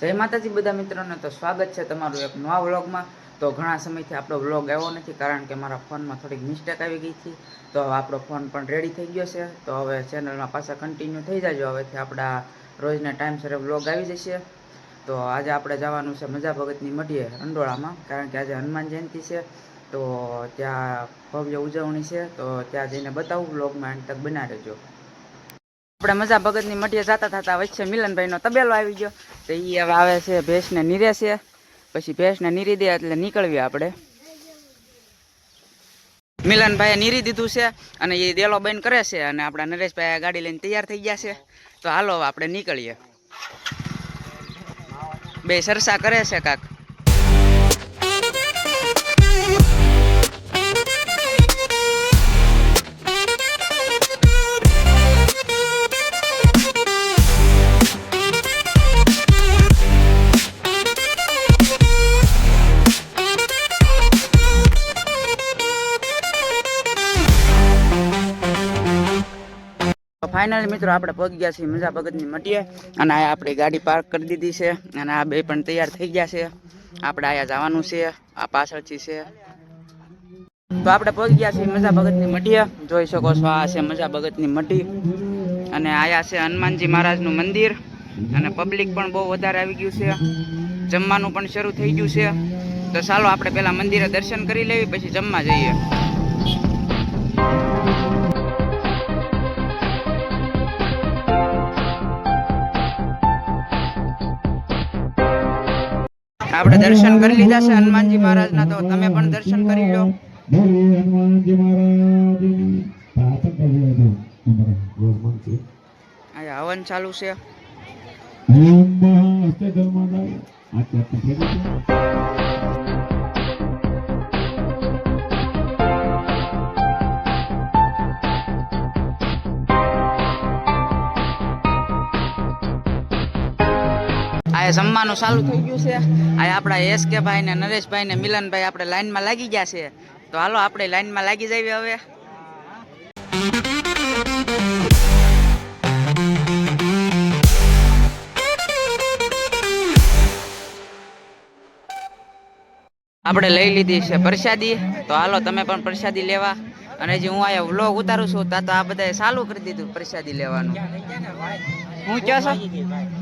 જય માતાજી બધા મિત્રોને તો સ્વાગત છે તમારું એક નવા વ્લોગમાં. તો ઘણા સમયથી આપણો વ્લોગ આવ્યો નથી કારણ કે મારા ફોનમાં થોડીક મિસ્ટેક આવી ગઈ હતી. તો આપણો ફોન પણ રેડી થઈ ગયો છે. તો હવે ચેનલમાં પાછા કન્ટિન્યુ થઈ જાજો. હવેથી આપણા રોજના ટાઈમસર વ્લોગ આવી જશે. તો આજે આપણે જવાનું છે મજા ભગતની મઢીએ અંડોળામાં કારણ કે આજે હનુમાન જયંતિ છે. તો ત્યાં ભવ્ય ઉજવણી છે. તો ત્યાં જઈને બતાવું વ્લોગમાં એન્ડ તક બના રહેજો આપણે મજા ભગતની મઢીએ જતા થતા વચ્ચે મિલનભાઈનો તબેલો આવી ગયો. તો એ હવે આવે છે ભેંસને નીરે છે. પછી ભેંસને નીરી દે એટલે નીકળવી આપણે. મિલનભાઈએ નીરી દીધું છે અને એ દેલો બંધ કરે છે અને આપણા નરેશભાઈ ગાડી લઈને તૈયાર થઈ ગયા છે. તો હાલો આપણે નીકળીએ. બે સરસા કરે છે કાક. ફાઇનલી મિત્રો આપણે પહોંચી ગયા છીએ મજા ભગતની મટીએ અને આ આપણી ગાડી પાર્ક કરી દીધી છે અને આ બે પણ તૈયાર થઈ ગયા છે. આપણે અહીંયા જવાનું છે, આ પાછળથી છે. તો આપણે પહોંચી ગયા છીએ મજા ભગતની મટીએ જોઈ શકો છો આ છે મજા ભગતની મટી અને આયા છે હનુમાનજી મહારાજનું મંદિર. અને પબ્લિક પણ બહુ વધારે આવી ગયું છે. જમવાનું પણ શરૂ થઈ ગયું છે. તો ચાલો આપણે પહેલાં મંદિરે દર્શન કરી લેવી, પછી જમવા જઈએ. આપણે દર્શન કરી લીધા છે હનુમાનજી મહારાજના, તો તમે પણ દર્શન કરી લો. હવન ચાલુ છે. હસ્તે ધર્માદાય. આ જમવાનું ચાલુ થઈ ગયું છે. આ આપણા એસ કે ભાઈ ને નરેશભાઈ ને મિલનભાઈ આપણે લાઈનમાં લાગી ગયા છે. તો હાલો, આપણે લાઈનમાં લાગી જઈએ હવે. આપણે લઈ લીધી છે પ્રસાદી. તો હાલો, તમે પણ પ્રસાદી લેવા. અને જે હું આ વ્લોગ ઉતારું છું, ત્યાં તો આ બધાએ ચાલુ કરી દીધું, પ્રસાદી લેવાનું. હું કહો છો?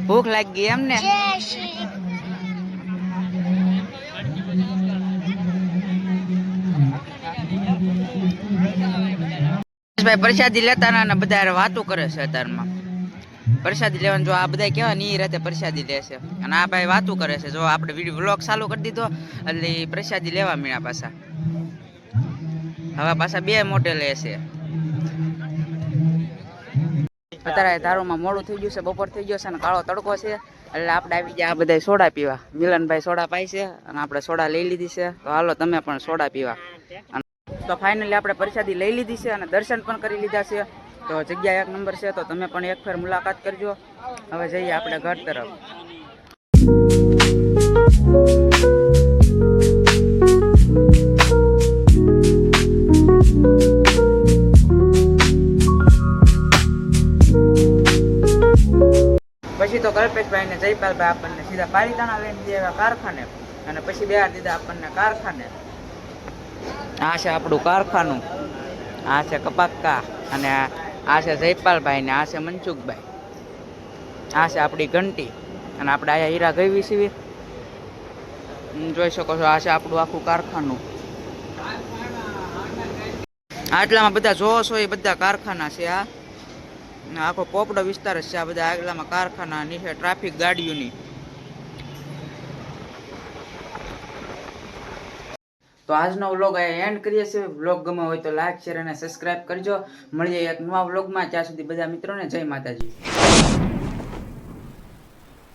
ભૂખ લાગી ગઈ એમ ને? ભાઈ પ્રસાદી લેતા ના બધા વાતો કરે છે અત્યારમાં. પ્રસાદી લેવાનું જો આ બધા કેવા એ રાતે પ્રસાદી લે છે. અને આ ભાઈ વાતો કરે છે. જો આપણે વીડિયો વ્લોગ ચાલુ કરી દીધો, એટલે પ્રસાદી લેવા મીણા પાછા. હવે પાછા બે મોટે લે છે. અત્યારે ધારોમાં મોડું થઈ ગયું છે, બપોર થઈ ગયો છે અને કાળો તડકો છે. એટલે આપણે આવી ગયા આ બધા સોડા પીવા. મિલનભાઈ સોડા પાય છે અને આપણે સોડા લઈ લીધી છે. તો હાલો તમે પણ સોડા પીવા. તો ફાઇનલી આપણે પ્રસાદી લઈ લીધી છે અને દર્શન પણ કરી લીધા છે. તો જગ્યા એક નંબર છે, તો તમે પણ એક ફેર મુલાકાત કરજો. હવે જઈએ આપણે ઘર તરફ. તો કલ્પેશભાઈ જયપાલભાઈ આપણને સીધા પાલિતાણા લઈને ગયા કારખાને. અને પછી બેહાર દીધા આપણને કારખાને. આ છે આપણું કારખાનું. આ છે કપાક્કા અને આ- છે જયપાલભાઈ ને આ છે મનસુખભાઈ. આ છે આપણી ઘંટી. અને આપણે અહીંયા હીરા ગઈ સીવી જોઈ શકો છો, આ છે આપણું આખું કારખાનું. આટલામાં બધા જોવો છો એ બધા કારખાના છે આ. આખો પોપડો વિસ્તાર છે. આ બધા આગલામાં કારખાના નીચે ટ્રાફિક ગાડીઓની. તો આજનો વ્લોગ અહીંયા એન્ડ કરીએ છીએ. વ્લોગ ગમે હોય તો લાઈક શેર અને સબસ્ક્રાઇબ કરજો. મળીએ એક નવા વ્લોગમાં. ત્યાં સુધી બધા મિત્રોને જય માતાજી.